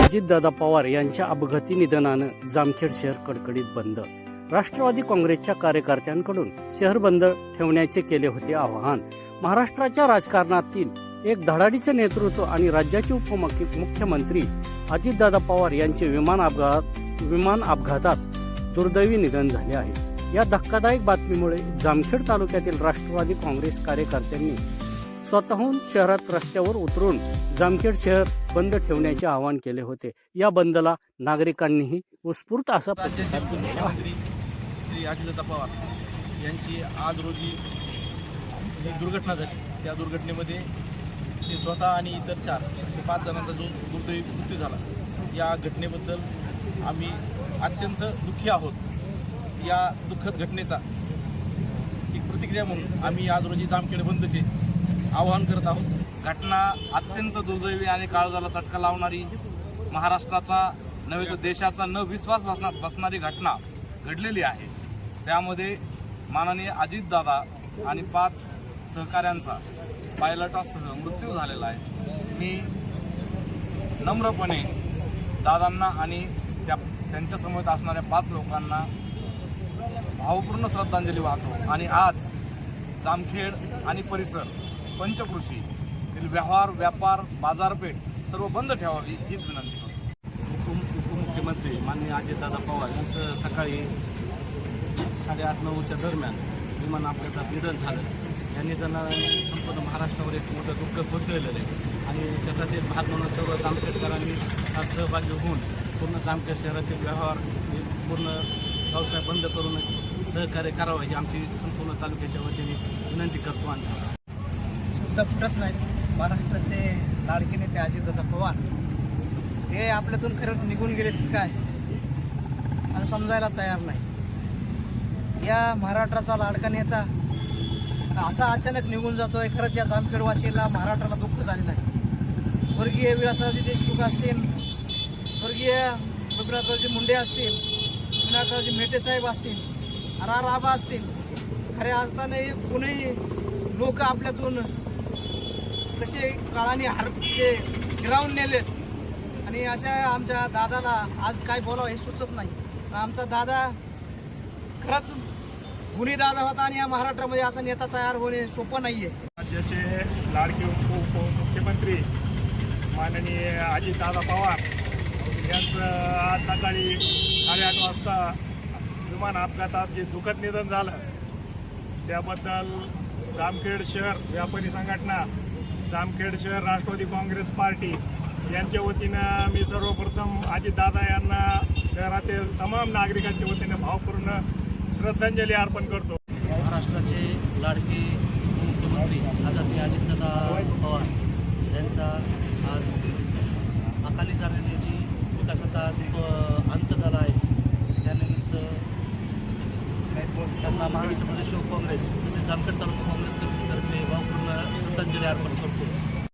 अजितदादा पवार यांच्या अपघाती निधनानं जामखेड शहर कडकडीत बंद. राष्ट्रवादी काँग्रेसच्या कार्यकर्त्यांकडून शहर बंद ठेवण्याचे केले होते आवाहन. महाराष्ट्राच्या राजकारणातील एक धडाडीचे नेतृत्व आणि राज्याचे उपमुख्यमंत्री अजितदादा पवार यांचे विमान अपघात विमान अपघातात दुर्दैवी निधन झाले आहे. या धक्कादायक बातमीमुळे जामखेड तालुक्यातील राष्ट्रवादी काँग्रेस कार्यकर्त्यांनी स्वतःहून शहरात रस्त्यावर उतरून जामखेड शहर बंद ठेवण्याचे आवाहन केले होते. या बंदला नागरिकांनीही उत्स्फूर्त असा प्रतिसाद दिला. श्री अजितदादा पवार यांची आज रोजी जी दुर्घटना झाली त्या दुर्घटनेमध्ये ते स्वतः आणि इतर चार असे पाच जणांचा जो दुर्दैवी मृत्यू झाला या घटनेबद्दल आम्ही अत्यंत दुःखी आहोत. या दुःखद घटनेचा एक प्रतिक्रिया म्हणून आम्ही आज रोजी जामखेड बंदचे आवाहन करत आहोत. घटना अत्यंत दुर्दैवी आणि काळजाला चटका लावणारी महाराष्ट्राचा नव्हे तर देशाचा न विश्वास बसणार बसणारी घटना घडलेली आहे. त्यामध्ये माननीय अजितदादा आणि पाच सहकाऱ्यांचा पायलटासह मृत्यू झालेला आहे. मी नम्रपणे दादांना आणि त्या त्यांच्यासमोर असणाऱ्या पाच लोकांना भावपूर्ण श्रद्धांजली वाहतो. आणि आज जामखेड आणि परिसर पंचकृषी व्यवहार व्यापार बाजारपेठ सर्व बंद ठेवावी हीच विनंती करतो. उप उपमुख्यमंत्री माननीय अजितदादा पवार यांचं सकाळी साडेआठ नऊच्या दरम्यान विमान अपघातात निधन झालं. या निधनाने संपूर्ण महाराष्ट्रावर एक मोठं दुःख कोसळलेलं आहे. आणि त्याचा ते भाग म्हणून सर्व जामखेडकरांनी त्यात सहभागी होऊन पूर्ण जामखेड शहरातील व्यवहार हे पूर्ण व्यवसाय बंद करून सहकार्य करावं ही आमची संपूर्ण तालुक्याच्या वतीने विनंती करतो आणि सुद्धा फुटत नाहीत महाराष्ट्राचे लाडके नेते अजितदादा पवार हे आपल्यातून खरं निघून गेलेत काय? आणि समजायला तयार नाही. या महाराष्ट्राचा लाडका नेता असा अचानक निघून जातोय खरंच या जामखेडवासीला महाराष्ट्राला दुःख झालेलं आहे. स्वर्गीय विलासरावजी देशमुख असतील स्वर्गीय रघुनाथरावजी मुंडे असतील विनायकरावजी मेटेसाहेब असतील आर आर आबा असतील खरे असतानाही कुणीही लोक आपल्यातून कसे काळाने हर ते हिरावून नेलेत आणि अशा आमच्या दादाला आज काय बोलावं हे सुचत नाही. आमचा दादा खरंच गुन्हे दादा होता आणि या महाराष्ट्रामध्ये असा नेता तयार होणे सोपं नाही आहे राज्याचे लाडके उपमुख्यमंत्री माननीय अजितदादा पवार यांचं आज सकाळी साडेआठ वाजता विमान अपघातात जे दुःखद निधन झालं त्याबद्दल जामखेड शहर व्यापारी संघटना जामखेड शहर राष्ट्रवादी काँग्रेस पार्टी यांच्या वतीनं मी सर्वप्रथम अजितदादा यांना शहरातील तमाम नागरिकांच्या वतीनं भावपूर्ण श्रद्धांजली अर्पण करतो. महाराष्ट्राचे लाडके मुख्यमंत्री आदरणीय अजितदादा पवार यांचा आज अकाली झालेली जी विकासाचा जो अंत झाला आहे त्यानिमित्त त्यांना महाराष्ट्र प्रदेश काँग्रेस तसेच जामखेड तालुका काँग्रेस कमिटीतर्फे भावपूर्ण श्रद्धांजली अर्पण करतो.